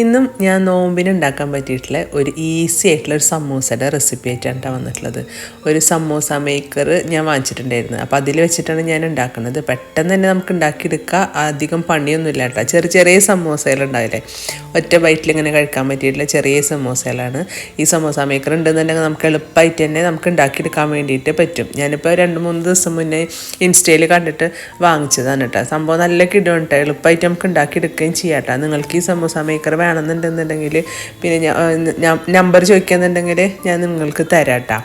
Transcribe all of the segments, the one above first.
ഇന്നും ഞാൻ നോമ്പിന് ഉണ്ടാക്കാൻ പറ്റിയിട്ടുള്ള ഒരു ഈസി ആയിട്ടുള്ള ഒരു സമൂസയുടെ റെസിപ്പി ആയിട്ടാണ് ട്ടോ വന്നിട്ടുള്ളത്. ഒരു സമൂസ മേക്കർ ഞാൻ വാങ്ങിച്ചിട്ടുണ്ടായിരുന്നു. അപ്പോൾ അതിൽ വെച്ചിട്ടാണ് ഞാൻ ഉണ്ടാക്കുന്നത്. പെട്ടെന്ന് തന്നെ നമുക്ക് ഉണ്ടാക്കിയെടുക്കുക അധികം പണിയൊന്നുമില്ല കേട്ടോ ചെറിയ ചെറിയ സമൂസകളുണ്ടാവില്ലേ ഒറ്റ ബൈറ്റിൽ ഇങ്ങനെ കഴിക്കാൻ പറ്റിയിട്ടുള്ള ചെറിയ സമൂസകളാണ്. ഈ സമൂസ മേക്കർ ഉണ്ടെന്നുണ്ടെങ്കിൽ നമുക്ക് എളുപ്പമായിട്ട് തന്നെ നമുക്ക് ഉണ്ടാക്കിയെടുക്കാൻ വേണ്ടിയിട്ട് പറ്റും. ഞാനിപ്പോൾ രണ്ട് മൂന്ന് ദിവസം മുന്നേ ഇൻസ്റ്റയിൽ കണ്ടിട്ട് വാങ്ങിച്ചതാണ് കേട്ടോ സംഭവം നല്ല കിടും എളുപ്പമായിട്ട് നമുക്ക് ഉണ്ടാക്കിയെടുക്കുകയും ചെയ്യാം കേട്ടോ നിങ്ങൾക്ക് ഈ സമൂസ മേക്കർ വേണമെന്നുണ്ടെന്നുണ്ടെങ്കിൽ പിന്നെ നമ്പർ ചോദിക്കുന്നുണ്ടെങ്കിൽ ഞാൻ നിങ്ങൾക്ക് തരാം കേട്ടോ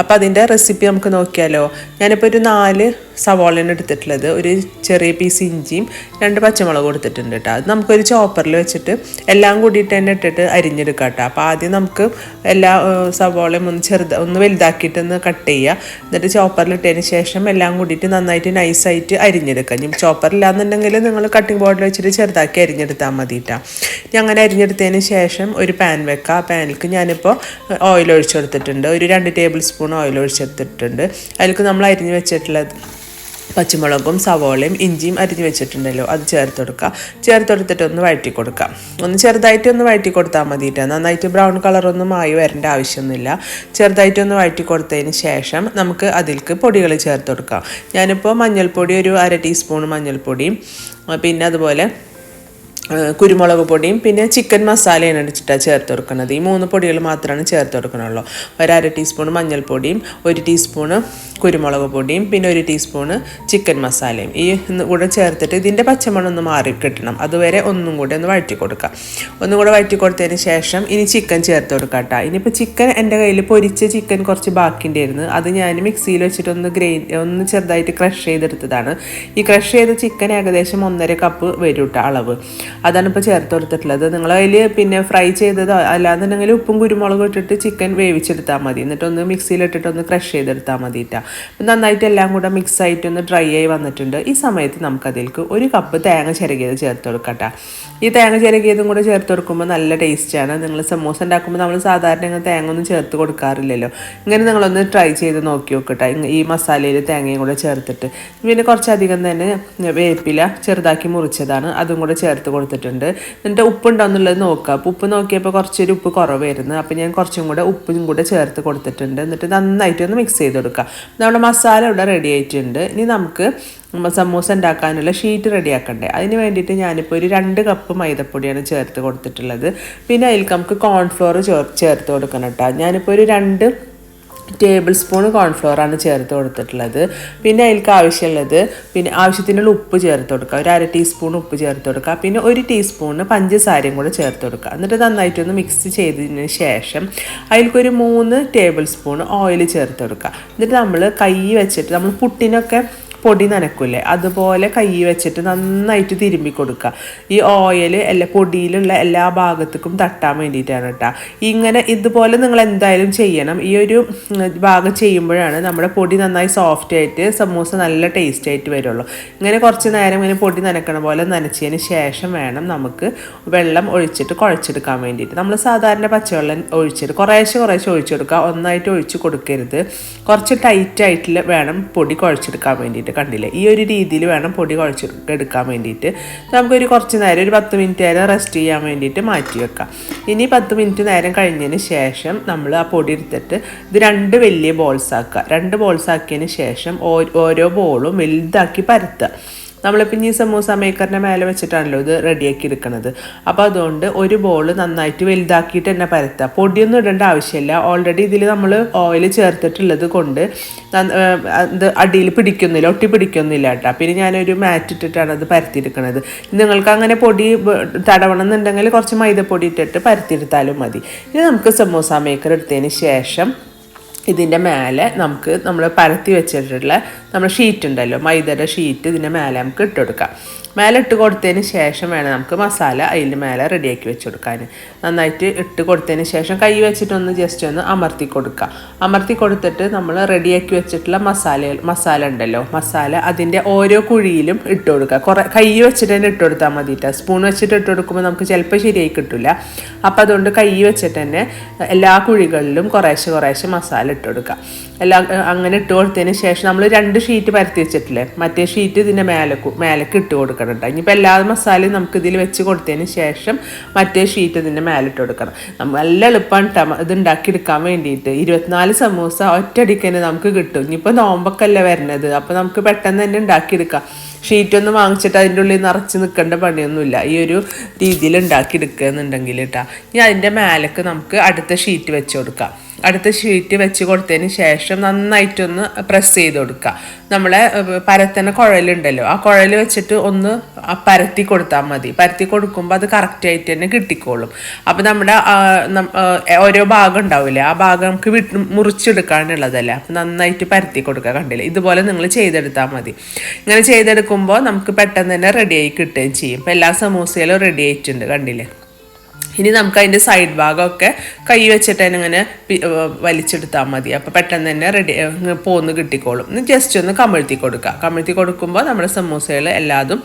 അപ്പോൾ അതിന്റെ റെസിപ്പി നമുക്ക് നോക്കിയാലോ. ഞാനിപ്പോൾ ഒരു നാല് സവോളയാണ് എടുത്തിട്ടുള്ളത്. ഒരു ചെറിയ പീസ് ഇഞ്ചിയും രണ്ട് പച്ചമുളക് കൊടുത്തിട്ടുണ്ട് കേട്ടോ അത് നമുക്കൊരു ചോപ്പറിൽ വെച്ചിട്ട് എല്ലാം കൂടിയിട്ട് തന്നെ ഇട്ടിട്ട് അരിഞ്ഞെടുക്കാം കേട്ടോ അപ്പോൾ ആദ്യം നമുക്ക് എല്ലാ സവാളയും ഒന്ന് ചെറുത് ഒന്ന് വലുതാക്കിയിട്ട് ഒന്ന് കട്ട് ചെയ്യുക എന്നിട്ട് ചോപ്പറിൽ ഇട്ടതിന് ശേഷം എല്ലാം കൂടിയിട്ട് നന്നായിട്ട് നൈസായിട്ട് അരിഞ്ഞെടുക്കാം. ഇനി ചോപ്പറില്ലാന്നുണ്ടെങ്കിൽ നിങ്ങൾ കട്ടിംഗ് ബോർഡിൽ വെച്ചിട്ട് ചെറുതാക്കി അരിഞ്ഞെടുത്താൽ മതി കേട്ടോ ഞാൻ അങ്ങനെ അരിഞ്ഞെടുത്തതിന് ശേഷം ഒരു പാൻ വെക്കുക ആ പാനിലേക്ക് ഞാനിപ്പോൾ ഓയിൽ ഒഴിച്ചെടുത്തിട്ടുണ്ട്. ഒരു രണ്ട് ടേബിൾ സ്പൂൺ ഓയിൽ ഒഴിച്ചെടുത്തിട്ടുണ്ട്. അതിലേക്ക് നമ്മൾ അരിഞ്ഞ് വെച്ചിട്ടുള്ളത് പച്ചമുളകും സവോളയും ഇഞ്ചിയും അരിഞ്ഞ് വെച്ചിട്ടുണ്ടല്ലോ. അത് ചേർത്ത് കൊടുക്കുക ചേർത്ത് കൊടുത്തിട്ട് ഒന്ന് വഴറ്റി കൊടുക്കുക ഒന്ന് ചെറുതായിട്ട് ഒന്ന് വഴറ്റി കൊടുത്താൽ മതിയിട്ട് നന്നായിട്ട് ബ്രൗൺ കളറൊന്നും ആയി വരേണ്ട ആവശ്യമൊന്നുമില്ല. ചെറുതായിട്ട് ഒന്ന് വഴറ്റി കൊടുത്തതിന് ശേഷം നമുക്ക് അതിലേക്ക് പൊടികൾ ചേർത്ത് കൊടുക്കാം. ഞാനിപ്പോൾ മഞ്ഞൾപ്പൊടി ഒരു അര ടീസ്പൂൺ മഞ്ഞൾപ്പൊടിയും പിന്നെ അതുപോലെ കുരുമുളക് പൊടിയും പിന്നെ ചിക്കൻ മസാലയാണ് അടിച്ചിട്ടാണ് ചേർത്ത് കൊടുക്കുന്നത്. ഈ മൂന്ന് പൊടികൾ മാത്രമാണ് ചേർത്ത് കൊടുക്കണുള്ളൂ. ഒരു അര ടീസ്പൂൺ മഞ്ഞൾപ്പൊടിയും ഒരു ടീസ്പൂണ് കുരുമുളക് പൊടിയും പിന്നെ ഒരു ടീസ്പൂണ് ചിക്കൻ മസാലയും. ഈ കൂടെ ചേർത്തിട്ട് ഇതിന്റെ പച്ചമണം ഒന്ന് മാറി കിട്ടണം. അതുവരെ ഒന്നും കൂടെ ഒന്ന് വഴറ്റി കൊടുക്കുക ഒന്നും കൂടെ വഴറ്റി കൊടുത്തതിന് ശേഷം ഇനി ചിക്കൻ ചേർത്ത് കൊടുക്കാം കേട്ടോ ഇനിയിപ്പോൾ ചിക്കൻ എന്റെ കയ്യിൽ പൊരിച്ച ചിക്കൻ കുറച്ച് ബാക്കിണ്ടായിരുന്നു അത് ഞാൻ മിക്സിയിൽ വെച്ചിട്ട് ഒന്ന് ഒന്ന് ചെറുതായിട്ട് ക്രഷ് ചെയ്തെടുത്തതാണ്. ഈ ക്രഷ് ചെയ്ത ചിക്കൻ ഏകദേശം ഒന്നര കപ്പ് വരും കേട്ടോ അളവ്. അതാണ് ഇപ്പോൾ ചേർത്ത് കൊടുത്തിട്ടുള്ളത് നിങ്ങൾ അതിൽ പിന്നെ ഫ്രൈ ചെയ്തതോ അല്ലാന്നുണ്ടെങ്കിൽ ഉപ്പും കുരുമുളകും ഇട്ടിട്ട് ചിക്കൻ വേവിച്ചെടുത്താൽ മതി. എന്നിട്ടൊന്ന് മിക്സിയിലിട്ടിട്ട് ഒന്ന് ക്രഷ് ചെയ്തെടുത്താൽ മതി കേട്ടോ നന്നായിട്ട് എല്ലാം കൂടെ മിക്സ് ആയിട്ട് ഒന്ന് ഡ്രൈ ആയി വന്നിട്ടുണ്ട്. ഈ സമയത്ത് നമുക്കതിലേക്ക് ഒരു കപ്പ് തേങ്ങ ചിരകിയത് ചേർത്ത് കൊടുക്കട്ടെ ട്ടോ. ഈ തേങ്ങ ചിരകിയതും കൂടെ ചേർത്ത് കൊടുക്കുമ്പോൾ നല്ല ടേസ്റ്റാണ് നിങ്ങൾ സമൂസ ഉണ്ടാക്കുമ്പോൾ നമ്മൾ സാധാരണ ഇങ്ങനെ തേങ്ങ ഒന്നും ചേർത്ത് കൊടുക്കാറില്ലല്ലോ. ഇങ്ങനെ നിങ്ങളൊന്ന് ട്രൈ ചെയ്ത് നോക്കി നോക്കട്ടെ ഈ മസാലയിൽ തേങ്ങയും കൂടെ ചേർത്തിട്ട്. പിന്നെ കുറച്ചധികം തന്നെ വേപ്പില ചെറുതാക്കി മുറിച്ചതാണ്. അതും കൂടെ ചേർത്ത് കൊടുത്തിട്ടുണ്ട്. എന്നിട്ട് ഉപ്പുണ്ടോ എന്നുള്ളത് നോക്കുക അപ്പോൾ ഉപ്പ് നോക്കിയപ്പോൾ കുറച്ചൊരു ഉപ്പ് കുറവായിരുന്നു. അപ്പോൾ ഞാൻ കുറച്ചും കൂടെ ഉപ്പും കൂടെ ചേർത്ത് കൊടുത്തിട്ടുണ്ട്. എന്നിട്ട് നന്നായിട്ട് ഒന്ന് മിക്സ് ചെയ്ത് കൊടുക്കുക നമ്മുടെ മസാല ഇവിടെ റെഡി ആയിട്ടുണ്ട്. ഇനി നമുക്ക് സമൂസ ഉണ്ടാക്കാനുള്ള ഷീറ്റ് റെഡിയാക്കണ്ടേ അതിന് വേണ്ടിയിട്ട് ഞാനിപ്പോൾ ഒരു രണ്ട് കപ്പ് മൈദപ്പൊടിയാണ് ചേർത്ത് കൊടുത്തിട്ടുള്ളത്. പിന്നെ അതിൽ നമുക്ക് കോൺഫ്ലോർ ചേർത്ത് കൊടുക്കണം കേട്ടോ. ഞാനിപ്പോൾ ഒരു രണ്ട് ടേബിൾ സ്പൂൺ കോൺഫ്ലോറാണ് ചേർത്ത് കൊടുത്തിട്ടുള്ളത്. പിന്നെ അതിലേക്ക് ആവശ്യമുള്ളത് പിന്നെ ആവശ്യത്തിനുള്ള ഉപ്പ് ചേർത്ത് കൊടുക്കുക. ഒരു അര ടീസ്പൂൺ ഉപ്പ് ചേർത്ത് കൊടുക്കുക. പിന്നെ ഒരു ടീസ്പൂണ് പഞ്ചസാരയും കൂടെ ചേർത്ത് കൊടുക്കുക. എന്നിട്ട് നന്നായിട്ടൊന്ന് മിക്സ് ചെയ്തതിന് ശേഷം അതിലേക്കൊരു മൂന്ന് ടേബിൾ സ്പൂൺ ഓയിൽ ചേർത്ത് കൊടുക്കുക. എന്നിട്ട് നമ്മൾ കൈ വെച്ചിട്ട് നമ്മൾ പുട്ടിനൊക്കെ പൊടി നനക്കില്ലേ? അതുപോലെ കൈ വെച്ചിട്ട് നന്നായിട്ട് തിരുമ്പി കൊടുക്കുക. ഈ ഓയിൽ എല്ലാ പൊടിയിലുള്ള എല്ലാ ഭാഗത്തേക്കും തട്ടാൻ വേണ്ടിയിട്ടാണ് കേട്ടോ. ഇങ്ങനെ ഇതുപോലെ നിങ്ങൾ എന്തായാലും ചെയ്യണം. ഈ ഒരു ഭാഗം ചെയ്യുമ്പോഴാണ് നമ്മുടെ പൊടി നന്നായി സോഫ്റ്റ് ആയിട്ട് സമൂസ നല്ല ടേസ്റ്റ് ആയിട്ട് വരുള്ളൂ. ഇങ്ങനെ കുറച്ച് നേരം ഇങ്ങനെ പൊടി നനക്കണ പോലെ നനച്ചതിന് ശേഷം വേണം നമുക്ക് വെള്ളം ഒഴിച്ചിട്ട് കുഴച്ചെടുക്കാൻ വേണ്ടിയിട്ട്. നമ്മൾ സാധാരണ പച്ചവെള്ളം ഒഴിച്ചിട്ട് കുറേശ്ശെ കുറേശ്ശെ ഒഴിച്ചു കൊടുക്കുക. ഒന്നായിട്ട് ഒഴിച്ച് കൊടുക്കരുത്. കുറച്ച് ടൈറ്റ് ആയിട്ട് വേണം പൊടി കുഴച്ചെടുക്കാൻ വേണ്ടിയിട്ട്. കണ്ടില്ലേ? ഈ ഒരു രീതിയിൽ വേണം പൊടി കുഴച്ച് എടുക്കാൻ വേണ്ടിയിട്ട്. നമുക്കൊരു കുറച്ച് നേരം ഒരു പത്ത് മിനിറ്റ് നേരം റെസ്റ്റ് ചെയ്യാൻ വേണ്ടിയിട്ട് മാറ്റി വെക്കാം. ഇനി പത്ത് മിനിറ്റ് നേരം കഴിഞ്ഞതിന് ശേഷം നമ്മൾ ആ പൊടി എടുത്തിട്ട് ഇത് രണ്ട് വലിയ ബോൾസ് ആക്കുക. രണ്ട് ബോൾസ് ആക്കിയതിന് ശേഷം ഓരോ ബോളും വലുതാക്കി പരത്തുക. നമ്മളിപ്പോൾ ഈ സമൂസ മേക്കറിന്റെ മേലെ വെച്ചിട്ടാണല്ലോ ഇത് റെഡിയാക്കി എടുക്കുന്നത് അപ്പോൾ അതുകൊണ്ട് ഒരു ബോൾ നന്നായിട്ട് വലുതാക്കിയിട്ട് തന്നെ പരത്തുക. പൊടിയൊന്നും ഇടേണ്ട ആവശ്യമില്ല. ഓൾറെഡി ഇതിൽ നമ്മൾ ഓയിൽ ചേർത്തിട്ടുള്ളത് കൊണ്ട് അത് അടിയിൽ പിടിക്കുന്നില്ല ഒട്ടി പിടിക്കുന്നില്ല കേട്ടോ. പിന്നെ ഞാനൊരു മാറ്റ് ഇട്ടിട്ടാണ് അത് പരത്തിയെടുക്കുന്നത് നിങ്ങൾക്ക് അങ്ങനെ പൊടി തടവണം എന്നുണ്ടെങ്കിൽ കുറച്ച് മൈദപ്പൊടി ഇട്ടിട്ട് പരത്തിയെടുത്താലും മതി. ഇനി നമുക്ക് സമൂസ മേക്കർ എടുത്തതിന് ശേഷം ഇതിന്റെ മേലെ നമുക്ക് നമ്മൾ പരത്തി വെച്ചിട്ടുള്ള നമ്മൾ ഷീറ്റ് ഉണ്ടല്ലോ മൈദയുടെ ഷീറ്റ് ഇതിന്റെ മേലെ നമുക്ക് ഇട്ട് കൊടുക്കാം. മേലെ ഇട്ട് കൊടുത്തതിന് ശേഷം വേണം നമുക്ക് മസാല അതിന്റെ മേലെ റെഡിയാക്കി വെച്ച് കൊടുക്കാൻ നന്നായിട്ട് ഇട്ട് കൊടുത്തതിന് ശേഷം കൈ വെച്ചിട്ടൊന്ന് ജസ്റ്റ് ഒന്ന് അമർത്തി കൊടുക്കുക അമർത്തി കൊടുത്തിട്ട് നമ്മൾ റെഡിയാക്കി വെച്ചിട്ടുള്ള മസാല മസാല ഉണ്ടല്ലോ. മസാല അതിന്റെ ഓരോ കുഴിയിലും ഇട്ട് കൊടുക്കുക കുറേ കൈ വെച്ചിട്ട് തന്നെ ഇട്ട് കൊടുത്താൽ മതിയിട്ട് സ്പൂൺ വെച്ചിട്ട് ഇട്ട് കൊടുക്കുമ്പോൾ നമുക്ക് ചിലപ്പോൾ ശരിയായി കിട്ടില്ല അപ്പോൾ അതുകൊണ്ട് കൈ വെച്ചിട്ട് തന്നെ എല്ലാ കുഴികളിലും കുറേശ്ശെ കുറേശ്ശെ മസാല ഇട്ട് കൊടുക്കുക എല്ലാ അങ്ങനെ ഇട്ട് കൊടുത്തതിന് ശേഷം നമ്മൾ രണ്ട് ഷീറ്റ് പരത്തി വെച്ചിട്ടില്ലേ? മറ്റേ ഷീറ്റ് ഇതിന്റെ മേലെ മേലേക്ക് ഇട്ട് കൊടുക്കണം കേട്ടോ ഇനിയിപ്പോൾ എല്ലാ മസാലയും നമുക്ക് ഇതിൽ വെച്ച് കൊടുത്തതിന് ശേഷം മറ്റേ ഷീറ്റ് ഇതിന്റെ മേലെ ഇട്ട് കൊടുക്കണം നല്ല എളുപ്പമാണ് കേട്ടോ ഇത് ഉണ്ടാക്കിയെടുക്കാൻ വേണ്ടിയിട്ട്. ഇരുപത്തിനാല് സമൂസ ഒറ്റയടിക്ക് തന്നെ നമുക്ക് കിട്ടും. ഇനിയിപ്പോൾ നോമ്പൊക്കെയല്ലേ വരുന്നത് അപ്പോൾ നമുക്ക് പെട്ടെന്ന് തന്നെ ഉണ്ടാക്കിയെടുക്കാം. ഷീറ്റൊന്നും വാങ്ങിച്ചിട്ട് അതിന്റെ ഉള്ളിൽ നിറച്ച് നിൽക്കേണ്ട പണിയൊന്നുമില്ല. ഈ ഒരു രീതിയിൽ ഉണ്ടാക്കിയെടുക്കുക എന്നുണ്ടെങ്കിൽ കേട്ടോ ഇനി അതിന്റെ മേലേക്ക് നമുക്ക് അടുത്ത ഷീറ്റ് വെച്ച് കൊടുക്കാം. അടുത്ത ഷീറ്റ് വെച്ച് കൊടുത്തതിന് ശേഷം നന്നായിട്ടൊന്ന് പ്രസ് ചെയ്ത് കൊടുക്കുക നമ്മളെ പരത്തന കുഴലുണ്ടല്ലോ ആ കുഴൽ വെച്ചിട്ട് ഒന്ന് പരത്തി കൊടുത്താൽ മതി. പരത്തി കൊടുക്കുമ്പോൾ അത് കറക്റ്റായിട്ട് തന്നെ കിട്ടിക്കോളും. അപ്പോൾ നമ്മുടെ ഓരോ ഭാഗം ഉണ്ടാവില്ലേ ആ ഭാഗം നമുക്ക് വിട്ട് മുറിച്ചെടുക്കാനുള്ളതല്ലേ. അപ്പം നന്നായിട്ട് പരത്തി കൊടുക്കുക കണ്ടില്ലേ? ഇതുപോലെ നിങ്ങൾ ചെയ്തെടുത്താൽ മതി. ഇങ്ങനെ ചെയ്തെടുക്കുമ്പോൾ നമുക്ക് പെട്ടെന്ന് തന്നെ റെഡിയായി കിട്ടുകയും ചെയ്യും. ഇപ്പം എല്ലാ സമൂസയിലും റെഡി ആയിട്ടുണ്ട് കണ്ടില്ലേ? ഇനി നമുക്ക് അതിന്റെ സൈഡ് ഭാഗമൊക്കെ കൈ വെച്ചിട്ട് തന്നെ ഇങ്ങനെ വലിച്ചെടുത്താൽ മതി. അപ്പോൾ പെട്ടെന്ന് തന്നെ റെഡി പോന്ന് കിട്ടിക്കോളും. ജസ്റ്റ് ഒന്ന് കമഴ്ത്തി കൊടുക്കുക കമഴ്ത്തി കൊടുക്കുമ്പോൾ നമ്മുടെ സമൂസകൾ എല്ലാതും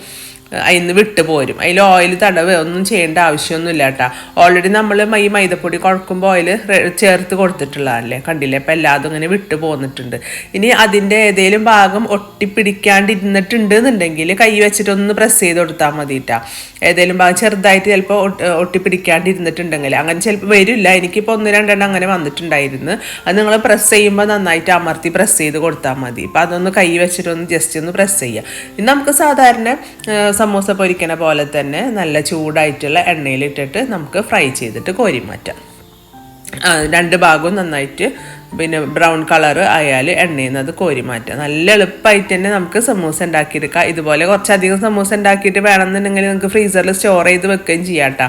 അതിന് വിട്ട് പോരും. അതിൽ ഓയിൽ തടവ് ഒന്നും ചെയ്യേണ്ട ആവശ്യമൊന്നുമില്ല കേട്ടോ. ഓൾറെഡി നമ്മൾ ഈ മൈദപ്പൊടി കുഴക്കുമ്പോൾ ഓയിൽ ചേർത്ത് കൊടുത്തിട്ടുള്ളതല്ലേ കണ്ടില്ലേ? അപ്പം എല്ലാതും ഇങ്ങനെ വിട്ട് പോന്നിട്ടുണ്ട്. ഇനി അതിന്റെ ഏതെങ്കിലും ഭാഗം ഒട്ടിപ്പിടിക്കാണ്ടിരുന്നിട്ടുണ്ട് എന്നുണ്ടെങ്കിൽ കൈ വെച്ചിട്ട് ഒന്ന് പ്രസ് ചെയ്ത് കൊടുത്താൽ മതിട്ടാ. ഏതെങ്കിലും ഭാഗം ചെറുതായിട്ട് ചിലപ്പോൾ ഒട്ടിപ്പിടിക്കാണ്ടിരുന്നിട്ടുണ്ടെങ്കിൽ അങ്ങനെ ചിലപ്പോൾ വരില്ല. എനിക്കിപ്പോൾ ഒന്ന് രണ്ടെണ്ണം അങ്ങനെ വന്നിട്ടുണ്ടായിരുന്നു. അത് നിങ്ങൾ പ്രസ് ചെയ്യുമ്പോൾ നന്നായിട്ട് അമർത്തി പ്രസ് ചെയ്ത് കൊടുത്താൽ മതി. ഇപ്പം അതൊന്ന് കൈ വെച്ചിട്ടൊന്ന് ജസ്റ്റ് ഒന്ന് പ്രസ് ചെയ്യുക ഇനി നമുക്ക് സാധാരണ സമൂസ പൊരിക്കണ പോലെ തന്നെ നല്ല ചൂടായിട്ടുള്ള എണ്ണയിലിട്ടിട്ട് നമുക്ക് ഫ്രൈ ചെയ്തിട്ട് കോരി മാറ്റാം രണ്ട് ഭാഗവും നന്നായിട്ട് പിന്നെ ബ്രൗൺ കളർ ആയാൽ എണ്ണയിൽ നിന്ന് അത് കോരി മാറ്റാം നല്ല എളുപ്പമായിട്ട് തന്നെ നമുക്ക് സമൂസ ഉണ്ടാക്കിയെടുക്കാം. ഇതുപോലെ കുറച്ചധികം സമൂസ ഉണ്ടാക്കിയിട്ട് വേണമെന്നുണ്ടെങ്കിൽ നിങ്ങൾക്ക് ഫ്രീസറിൽ സ്റ്റോർ ചെയ്ത് വെക്കുകയും ചെയ്യാം കേട്ടോ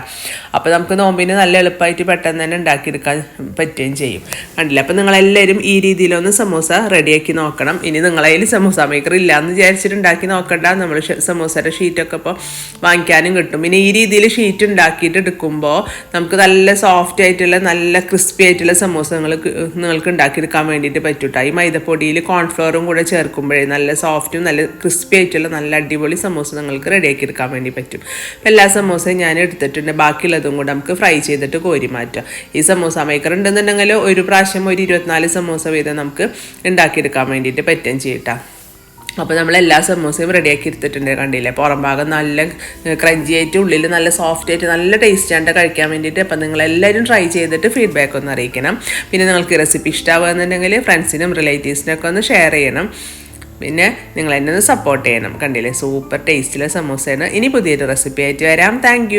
അപ്പോൾ നമുക്ക് നോമ്പിന് നല്ല എളുപ്പമായിട്ട് പെട്ടെന്ന് തന്നെ ഉണ്ടാക്കിയെടുക്കാൻ പറ്റുകയും ചെയ്യും. കണ്ടില്ല? അപ്പോൾ നിങ്ങളെല്ലാവരും ഈ രീതിയിലൊന്ന് സമൂസ റെഡിയാക്കി നോക്കണം. ഇനി നിങ്ങളതിൽ സമൂസ മേക്കർ ഇല്ല എന്ന് വിചാരിച്ചിട്ട് ഉണ്ടാക്കി നോക്കണ്ട. നമ്മൾ സമൂസയുടെ ഷീറ്റൊക്കെ ഇപ്പോൾ വാങ്ങിക്കാനും കിട്ടും. പിന്നെ ഈ രീതിയിൽ ഷീറ്റ് ഉണ്ടാക്കിയിട്ട് എടുക്കുമ്പോൾ നമുക്ക് നല്ല സോഫ്റ്റ് ആയിട്ടുള്ള നല്ല ക്രിസ്പി ആയിട്ടുള്ള സമൂസ നിങ്ങൾക്ക് നിങ്ങൾക്ക് നമുക്ക് ഉണ്ടാക്കിയെടുക്കാൻ വേണ്ടിയിട്ട് പറ്റൂട്ടോ ഈ മൈദപ്പൊടിയിൽ കോൺഫ്ലോറും കൂടെ ചേർക്കുമ്പോഴേ നല്ല സോഫ്റ്റും നല്ല ക്രിസ്പി ആയിട്ടുള്ള നല്ല അടിപൊളി സമോസ നിങ്ങൾക്ക് റെഡിയാക്കി എടുക്കാൻ വേണ്ടി പറ്റും. എല്ലാ സമോസയും ഞാൻ എടുത്തിട്ടുണ്ട്. ബാക്കിയുള്ളതും കൂടെ നമുക്ക് ഫ്രൈ ചെയ്തിട്ട് കോരി മാറ്റാം. ഈ സമോസ മേക്കർ ഉണ്ടെന്നുണ്ടെങ്കിൽ ഒരു പ്രാവശ്യം ഒരു ഇരുപത്തിനാല് സമോസ വീതം നമുക്ക് ഉണ്ടാക്കിയെടുക്കാൻ വേണ്ടിയിട്ട് പറ്റുകയും ചെയ്യട്ടാം അപ്പോൾ നമ്മൾ എല്ലാ സമോസയും റെഡിയാക്കി എടുത്തിട്ടുണ്ട് കണ്ടില്ലേ? പുറം ഭാഗം നല്ല ക്രഞ്ചി ആയിട്ട് ഉള്ളിൽ നല്ല സോഫ്റ്റ് ആയിട്ട് നല്ല ടേസ്റ്റ് ആയിട്ട് കഴിക്കാൻ വേണ്ടിയിട്ട്. അപ്പം നിങ്ങൾ എല്ലാവരും ട്രൈ ചെയ്തിട്ട് ഫീഡ്ബാക്ക് ഒന്ന് അറിയിക്കണം. പിന്നെ നിങ്ങൾക്ക് റെസിപ്പി ഇഷ്ടമാകുന്നുണ്ടെങ്കിൽ ഫ്രണ്ട്സിനും റിലേറ്റീവ്സിനൊക്കെ ഒന്ന് ഷെയർ ചെയ്യണം. പിന്നെ നിങ്ങൾ എന്നെ ഒന്ന് സപ്പോർട്ട് ചെയ്യണം. കണ്ടില്ലേ? സൂപ്പർ ടേസ്റ്റിലെ സമൂസയാണ് ഇനി പുതിയൊരു റെസിപ്പി ആയിട്ട് വരാം. താങ്ക്